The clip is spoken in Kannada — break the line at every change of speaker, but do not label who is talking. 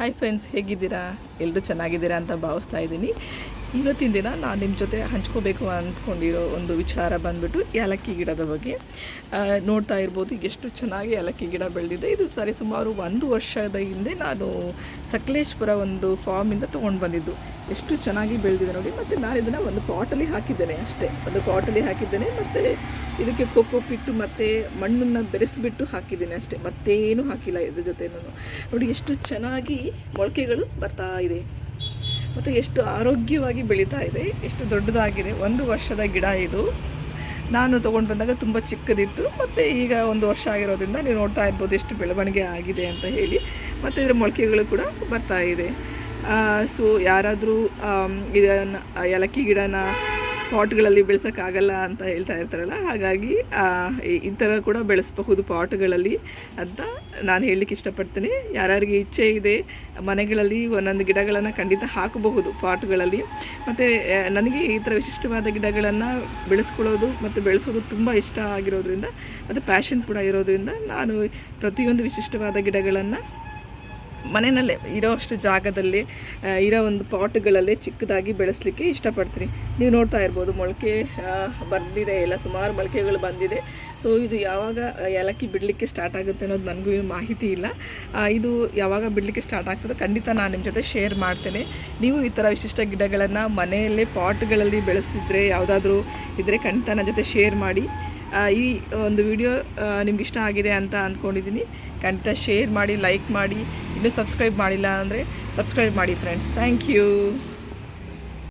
ಹಾಯ್ ಫ್ರೆಂಡ್ಸ್ ಹೇಗಿದ್ದೀರಾ? ಎಲ್ಲರೂ ಚೆನ್ನಾಗಿದ್ದೀರಾ ಅಂತ ಭಾವಿಸ್ತಾ ಇದ್ದೀನಿ. ಇವತ್ತಿನ ದಿನ ನಾನು ನಿಮ್ಮ ಜೊತೆ ಹಂಚ್ಕೋಬೇಕು ಅಂದ್ಕೊಂಡಿರೋ ಒಂದು ವಿಚಾರ ಬಂದ್ಬಿಟ್ಟು ಏಲಕ್ಕಿ ಗಿಡದ ಬಗ್ಗೆ. ನೋಡ್ತಾ ಇರ್ಬೋದು ಎಷ್ಟು ಚೆನ್ನಾಗಿ ಏಲಕ್ಕಿ ಗಿಡ ಬೆಳೆದಿದೆ. ಇದು ಸರಿ ಸುಮಾರು ಒಂದು ವರ್ಷದ ಹಿಂದೆ ನಾನು ಸಕಲೇಶ್ಪುರ ಒಂದು ಫಾರ್ಮಿಂದ ತೊಗೊಂಡು ಬಂದಿದ್ದು. ಎಷ್ಟು ಚೆನ್ನಾಗಿ ಬೆಳೆದಿದೆ ನೋಡಿ. ಮತ್ತು ನಾನು ಇದನ್ನು ಒಂದು ಪಾಟಲ್ಲಿ ಹಾಕಿದ್ದೇನೆ ಅಷ್ಟೇ. ಒಂದು ಪಾಟಲ್ಲಿ ಹಾಕಿದ್ದೇನೆ. ಮತ್ತು ಇದಕ್ಕೆ ಕೊಕ್ಕೋ ಪಿಟ್ಟು ಮತ್ತು ಮಣ್ಣನ್ನು ಬೆರೆಸಿಬಿಟ್ಟು ಹಾಕಿದ್ದೇನೆ ಅಷ್ಟೇ. ಮತ್ತೇನು ಹಾಕಿಲ್ಲ ಇದ್ರ ಜೊತೆ ನಾನು ನೋಡಿ, ಎಷ್ಟು ಚೆನ್ನಾಗಿ ಮೊಳಕೆಗಳು ಬರ್ತಾ ಇದೆ. ಮತ್ತು ಎಷ್ಟು ಆರೋಗ್ಯವಾಗಿ ಬೆಳೀತಾ ಇದೆ, ಎಷ್ಟು ದೊಡ್ಡದಾಗಿದೆ. ಒಂದು ವರ್ಷದ ಗಿಡ ಇದು. ನಾನು ತೊಗೊಂಡು ಬಂದಾಗ ತುಂಬ ಚಿಕ್ಕದಿತ್ತು. ಮತ್ತು ಈಗ ಒಂದು ವರ್ಷ ಆಗಿರೋದ್ರಿಂದ ನೀವು ನೋಡ್ತಾ ಇರ್ಬೋದು ಎಷ್ಟು ಬೆಳವಣಿಗೆ ಆಗಿದೆ ಅಂತ ಹೇಳಿ. ಮತ್ತು ಇದರ ಮೊಳಕೆಗಳು ಕೂಡ ಬರ್ತಾ ಇದೆ. ಸೊ ಯಾರಾದರೂ ಇದನ್ನು ಏಲಕ್ಕಿ ಗಿಡನ ಪಾಟ್ಗಳಲ್ಲಿ ಬೆಳೆಸೋಕ್ಕಾಗಲ್ಲ ಅಂತ ಹೇಳ್ತಾ ಇರ್ತಾರಲ್ಲ, ಹಾಗಾಗಿ ಈ- ಥರ ಕೂಡ ಬೆಳೆಸಬಹುದು ಪಾಟ್ಗಳಲ್ಲಿ ಅಂತ ನಾನು ಹೇಳಲಿಕ್ಕೆ ಇಷ್ಟಪಡ್ತೀನಿ. ಯಾರ್ಯಾರಿಗೆ ಇಚ್ಛೆ ಇದೆ, ಮನೆಗಳಲ್ಲಿ ಒಂದೊಂದು ಗಿಡಗಳನ್ನು ಖಂಡಿತ ಹಾಕಬಹುದು ಪಾಟ್ಗಳಲ್ಲಿ. ಮತ್ತು ನನಗೆ ಈ ಥರ ವಿಶಿಷ್ಟವಾದ ಗಿಡಗಳನ್ನು ಬೆಳೆಸ್ಕೊಳ್ಳೋದು ಮತ್ತು ಬೆಳೆಸೋದು ತುಂಬ ಇಷ್ಟ ಆಗಿರೋದ್ರಿಂದ, ಮತ್ತು ಪ್ಯಾಷನ್ ಕೂಡ ಇರೋದ್ರಿಂದ ನಾನು ಪ್ರತಿಯೊಂದು ವಿಶಿಷ್ಟವಾದ ಗಿಡಗಳನ್ನು ಮನೆಯಲ್ಲೇ ಇರೋ ಅಷ್ಟು ಜಾಗದಲ್ಲಿ ಇರೋ ಒಂದು ಪಾಟ್ಗಳಲ್ಲೇ ಚಿಕ್ಕದಾಗಿ ಬೆಳೆಸಲಿಕ್ಕೆ ಇಷ್ಟಪಡ್ತೀನಿ. ನೀವು ನೋಡ್ತಾ ಇರ್ಬೋದು, ಮೊಳಕೆ ಬಂದಿದೆ, ಎಲ್ಲ ಸುಮಾರು ಮೊಳಕೆಗಳು ಬಂದಿದೆ. ಸೊ ಇದು ಯಾವಾಗ ಏಲಕ್ಕಿ ಬಿಡಲಿಕ್ಕೆ ಸ್ಟಾರ್ಟ್ ಆಗುತ್ತೆ ಅನ್ನೋದು ನನಗೂ ಮಾಹಿತಿ ಇಲ್ಲ. ಇದು ಯಾವಾಗ ಬಿಡಲಿಕ್ಕೆ ಸ್ಟಾರ್ಟ್ ಆಗ್ತದೆ ಖಂಡಿತ ನಾನು ನಿಮ್ಮ ಜೊತೆ ಶೇರ್ ಮಾಡ್ತೇನೆ. ನೀವು ಈ ಥರ ವಿಶಿಷ್ಟ ಗಿಡಗಳನ್ನು ಮನೆಯಲ್ಲೇ ಪಾಟ್ಗಳಲ್ಲಿ ಬೆಳೆಸಿದರೆ, ಯಾವುದಾದ್ರೂ ಇದ್ದರೆ ಖಂಡಿತ ನನ್ನ ಜೊತೆ ಶೇರ್ ಮಾಡಿ. ಈ ಒಂದು ವಿಡಿಯೋ ನಿಮ್ಗೆ ಇಷ್ಟ ಆಗಿದೆ ಅಂತ ಅಂದ್ಕೊಂಡಿದ್ದೀನಿ. ಖಂಡಿತ ಶೇರ್ ಮಾಡಿ ಲೈಕ್ ಮಾಡಿ. ಇನ್ನೂ ಸಬ್ಸ್ಕ್ರೈಬ್ ಮಾಡಿಲ್ಲ ಅಂದರೆ ಸಬ್ಸ್ಕ್ರೈಬ್ ಮಾಡಿ ಫ್ರೆಂಡ್ಸ್ ಥ್ಯಾಂಕ್ ಯು